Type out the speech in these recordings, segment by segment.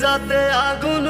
কলিজাতে আগুন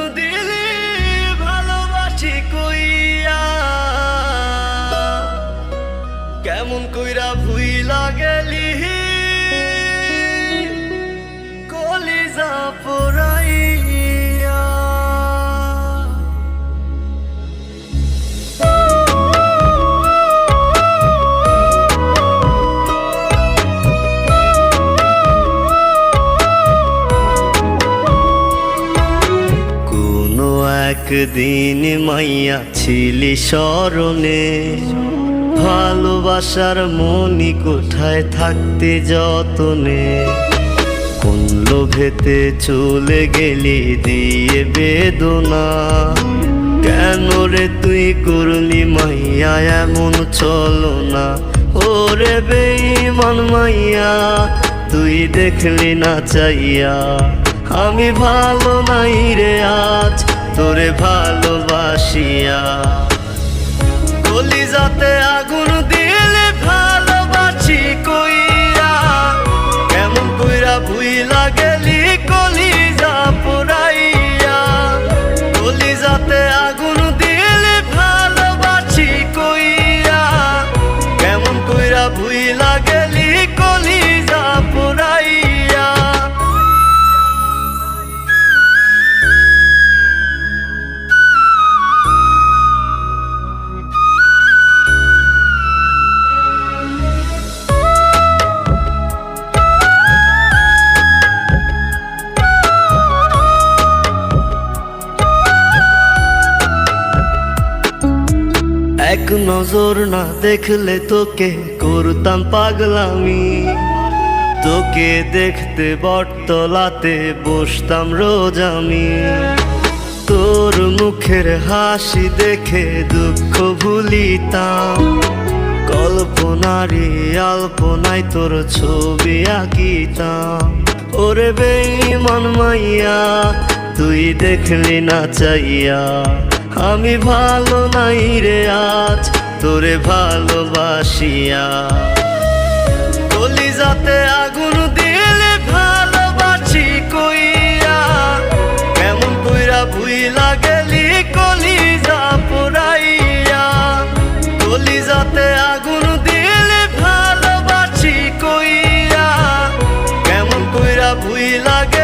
একদিন মাইয়া ছিলি স্মরণে। ভালোবাসার মনি কোঠায় থাকতে যতনে। কোন লোভেতে চলে গেলি দিয়ে বেদনা। কেন রে তুই করলি মাইয়া, এমন চলো না ওরে বেইমান মাইয়া, তুই দেখলি না চাইয়া। আমি ভালো নাই রে আজ তোরে ভালোবাসিয়া। কলিজাতে আগুন এক নজর না দেখলে তোকে করতাম পাগলামি। তোকে দেখতে বটতলাতে বসতাম রোজ আমি। তোর মুখের হাসি দেখে দুঃখ ভুলিতাম। কল্পনারি আল্পনায় তোর ছবি আঁকিতাম। ওরে বেইমান মাইয়া, তুই দেখলি না চাইয়া। আমি ভালো নাই রে আজ, তোরে ভালোবাসিয়া কলিজাতে আগুন দিলে ভালোবাসি কইয়া কেমন কইরা ভুইলা গেলি কলিজা পুরাইয়া কলিজাতে আগুন দিলে ভালোবাসি কইরা, কেমন কইরা ভুইলা গেলি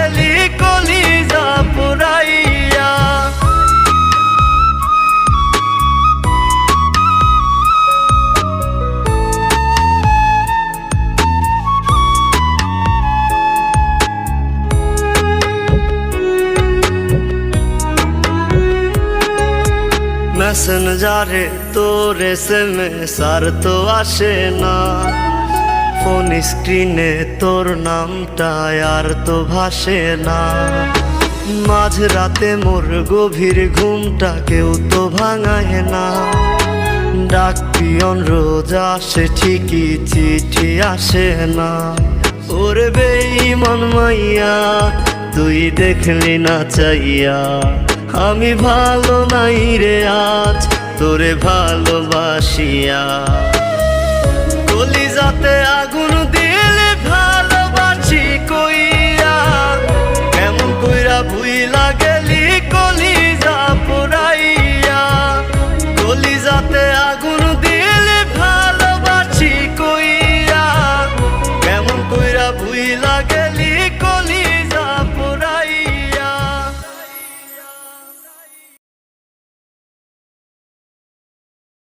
মেসেঞ্জারে তোর এস এম এস আর তো আসে না। ফোন স্ক্রিনে তোর নামটা আর তো ভাসে না। মাঝ রাতে মোর গভীর ঘুমটা কেউ তো ভাঙায় না। ডাক পিয়ন রোজ আসে, ঠিকই চিঠি আসে না। ওরে বেইমান মাইয়া, তুই দেখলি না চাইয়া। আমি ভালো নাই রে আজ, তোরে ভালোবাসিয়া কলিজাতে আগুন দিলে ভালোবাসি কইয়া কেমন কইরা ভুইলা গেলি কলিজা পুরাইয়া কলিজাতে আগুন